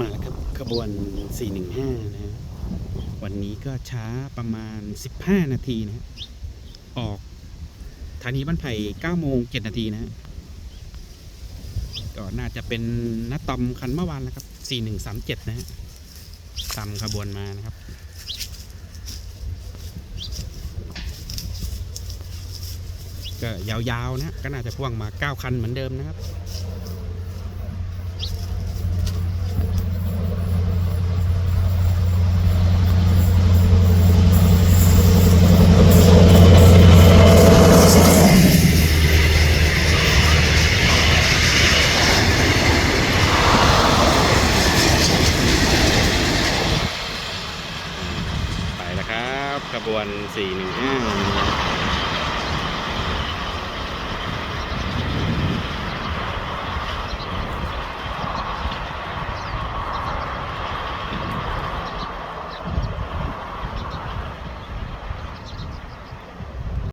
มาแล้วครับขบวน 415 นะฮะวันนี้ก็ช้าประมาณ 15 นาทีนะฮะออกธานีบ้านไผ่9โมง7นาทีนะฮะก็น่าจะเป็นนัตอมคันเมื่อวานแล้วครับ 4137 นะฮะตามขบวนมานะครับก็ยาวๆนะก็น่าจะพ่วงมา 9 คันเหมือนเดิมนะครับ ครับขบวน415